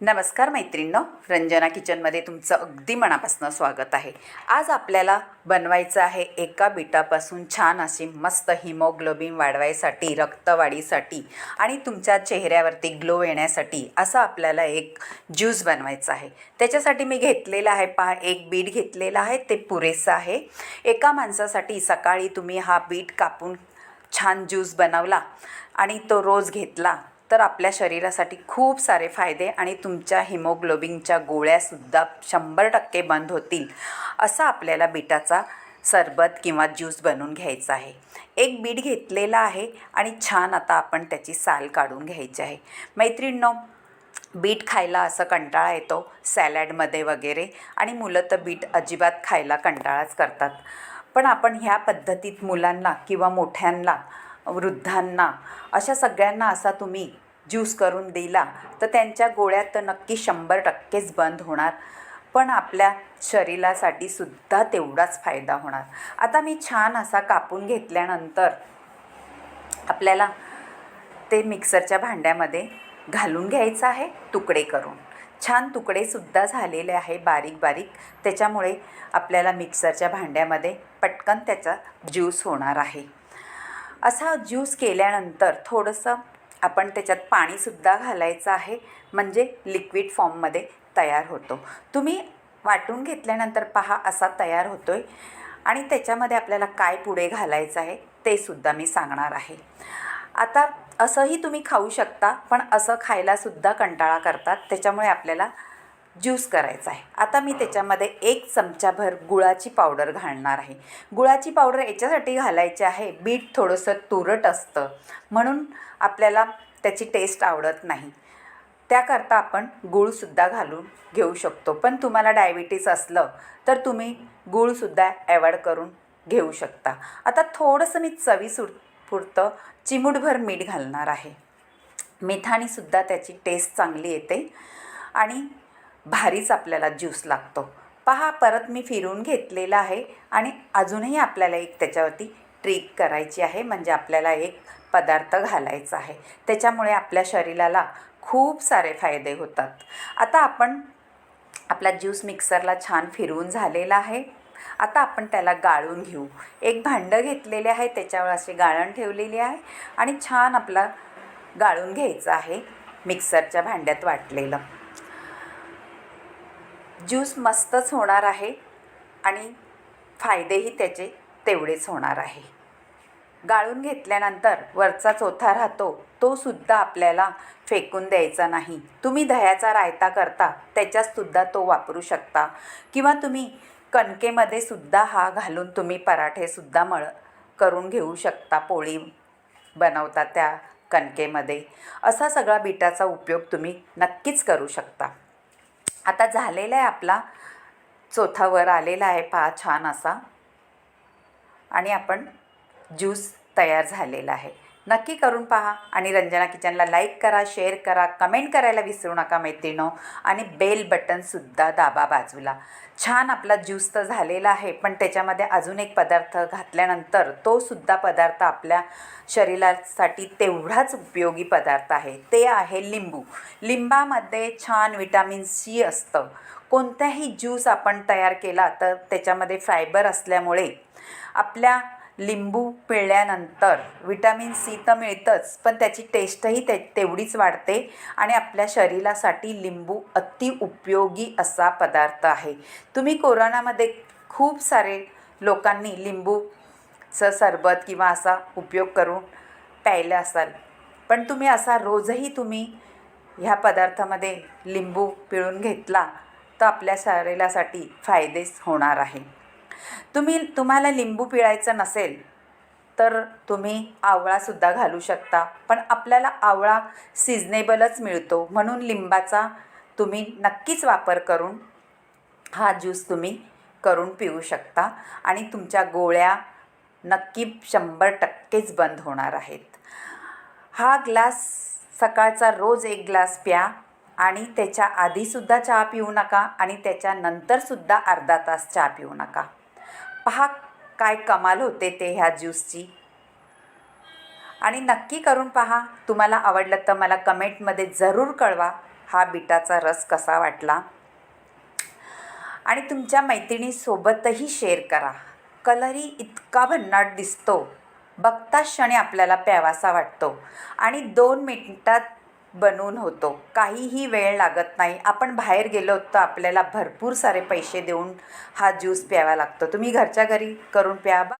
नमस्कार मैत्रिणींनो रंजना किचनमध्ये तुमचं अगदी मनापासून स्वागत आहे. आज आपल्याला बनवायचं आहे एका बिटापासून छान अशी मस्त हिमोग्लोबिन वाढवायसाठी रक्तवाढीसाठी आणि तुमच्या चेहऱ्यावरती ग्लो येण्यासाठी असं आपल्याला एक ज्यूस बनवायचं आहे. त्याच्यासाठी मी घेतलेलं आहे पहा एक बीट घेतलेलं आहे ते पुरेसं आहे. एका माणसासाठी सकाळी तुम्ही हा बीट कापून छान ज्यूस बनवला आणि तो रोज घेतला तर आपल्या शरीरासाठी खूप सारे फायदे आणि तुमच्या हिमोग्लोबिनच्या गोळ्यासुद्धा शंभर टक्के बंद होतील असा आपल्याला बीटाचा सरबत किंवा ज्यूस बनवून घ्यायचा आहे. एक बीट घेतलेला आहे आणि छान आता आपण त्याची साल काढून घ्यायची आहे. मैत्रिणींनो बीट खायला असं कंटाळा येतो सॅलॅडमध्ये वगैरे आणि मुलं तर बीट अजिबात खायला कंटाळाच करतात. पण आपण ह्या पद्धतीत मुलांना किंवा मोठ्यांना वृद्धांना अशा सगळ्यांना असा तुम्ही ज्यूस करून दिला तर त्यांच्या गोळ्यात तर नक्की शंभर टक्केच बंद होणार. पण आपल्या शरीरासाठी सुद्धा तेवढाच फायदा होणार. आता मी छान असा कापून घेतल्यानंतर आपल्याला ते मिक्सरच्या भांड्यामध्ये घालून घ्यायचं आहे तुकडे करून. छान तुकडेसुद्धा झालेले आहे बारीक बारीक. त्याच्यामुळे आपल्याला मिक्सरच्या भांड्यामध्ये पटकन त्याचा ज्यूस होणार आहे. असा ज्यूस केल्यानंतर थोडंसं आपण त्याच्यात पाणीसुद्धा घालायचं आहे म्हणजे लिक्विड फॉर्ममध्ये तयार होतो. तुम्ही वाटून घेतल्यानंतर पहा असा तयार होतो आहे आणि त्याच्यामध्ये आपल्याला काय पुढे घालायचं आहे ते सुद्धा मी सांगणार आहे. आता असंही तुम्ही खाऊ शकता पण असं खायलासुद्धा कंटाळा करतात. त्याच्यामुळे आपल्याला ज्यूस करायचा आहे. आता मी त्याच्यामध्ये एक चमचाभर गुळाची पावडर घालणार आहे. गुळाची पावडर याच्यासाठी घालायची आहे. बीट थोडंसं तुरट असतं. म्हणून आपल्याला त्याची टेस्ट आवडत नाही. त्याकरता आपण गूळसुद्धा घालून घेऊ शकतो. पण तुम्हाला डायबिटीस असलं तर तुम्ही गूळसुद्धा ॲवॉइड करून घेऊ शकता. आता थोडंसं मी चवीसुर पुरतं चिमूटभर मीठ घालणार आहे. मिठानीसुद्धा त्याची टेस्ट चांगली येते. आणि भारीच आपल्याला ज्यूस लागतो. पहा परत मी फिरून घेतलेला आहे आणि अजूनही आपल्याला एक त्याच्यावरती ट्रिक करायची आहे. म्हणजे आपल्याला एक पदार्थ घालायचा आहे. त्याच्यामुळे आपल्या शरीराला खूप सारे फायदे होतात. आता आपण आपला ज्यूस मिक्सरला छान फिरवून झालेला आहे. आता आपण त्याला गाळून घेऊ. एक भांडं घेतलेले आहे त्याच्यावर असे गाळण ठेवलेली आहे आणि छान आपला गाळून घ्यायचं आहे. मिक्सरच्या भांड्यात वाटलेलं. ज्यूस मस्तच होणार आहे आणि फायदेही त्याचे तेवढेच होणार आहे. गाळून घेतल्यानंतर वरचा चोथा राहतो तो सुद्धा आपल्याला फेकून द्यायचा नाही. तुम्ही दह्याचा रायता करता त्याच्यातसुद्धा तो वापरू शकता. किंवा तुम्ही कणकेमध्ये सुद्धा हा घालून तुम्ही पराठेसुद्धा मळ करून घेऊ शकता. पोळी बनवता त्या कणकेमध्ये. असा सगळा बिटाचा उपयोग तुम्ही नक्कीच करू शकता. आता झालेला आहे आपला. चोथावर आलेला आहे. पहा छान असा. आणि आपण ज्यूस तयार झालेला आहे. नक्की करून पहा आणि रंजना किचनला लाईक करा शेअर करा कमेंट करायला विसरू नका मैत्रिणो. आणि बेल बटनसुद्धा दाबा बाजूला. छान आपला ज्यूस तर झालेला आहे पण त्याच्यामध्ये अजून एक पदार्थ घातल्यानंतर तो सुद्धा पदार्थ आपल्या शरीरासाठी तेवढाच उपयोगी पदार्थ आहे. ते आहे लिंबू. लिंबामध्ये छान विटॅमिन सी असतं. कोणताही ज्यूस आपण तयार केला तर त्याच्यामध्ये फायबर असल्यामुळे आपल्या लिंबू पिळल्यानंतर विटॅमिन सी तर मिळतंच पण त्याची टेस्टही ते तेवढीच वाढते आणि आपल्या शरीरासाठी लिंबू अति उपयोगी असा पदार्थ आहे. तुम्ही कोरोनामध्ये खूप सारे लोकांनी लिंबूचं सरबत किंवा असा उपयोग करून प्यायला असाल पण तुम्ही असा रोजही तुम्ही ह्या पदार्थामध्ये लिंबू पिळून घेतला तर आपल्या शरीरासाठी फायदेच होणार आहे. तुम्ही तुम्हाला लिंबू पिळायचं नसेल तर तुम्ही आवळासुद्धा घालू शकता. पण आपल्याला आवळा सिजनेबलच मिळतो. म्हणून लिंबाचा तुम्ही नक्कीच वापर करून हा ज्यूस तुम्ही करून पिऊ शकता. आणि तुमच्या गोळ्या नक्की शंभर टक्केच बंद होणार आहेत. हा ग्लास सकाळचा रोज एक ग्लास प्या आणि त्याच्या आधीसुद्धा चहा पिऊ नका आणि त्याच्यानंतरसुद्धा अर्धा तास चहा पिऊ नका. पहा काय कमाल होते ते ह्या ज्यूसची. आणि नक्की करून पहा तुम्हाला आवडलं तर मला कमेंटमध्ये जरूर कळवा हा बिटाचा रस कसा वाटला. आणि तुमच्या मैत्रिणीसोबतही शेअर करा. कलरही इतका भन्नाट दिसतो. बघता क्षणी आपल्याला प्यावासा वाटतो. आणि दोन मिनटात बनवून होतो. काहीही वेळ लागत नाही. आपण बाहेर गेलो तर आपल्याला भरपूर सारे पैसे देऊन हा ज्यूस प्यावा लागतो. तुम्ही घरच्या घरी करून प्या.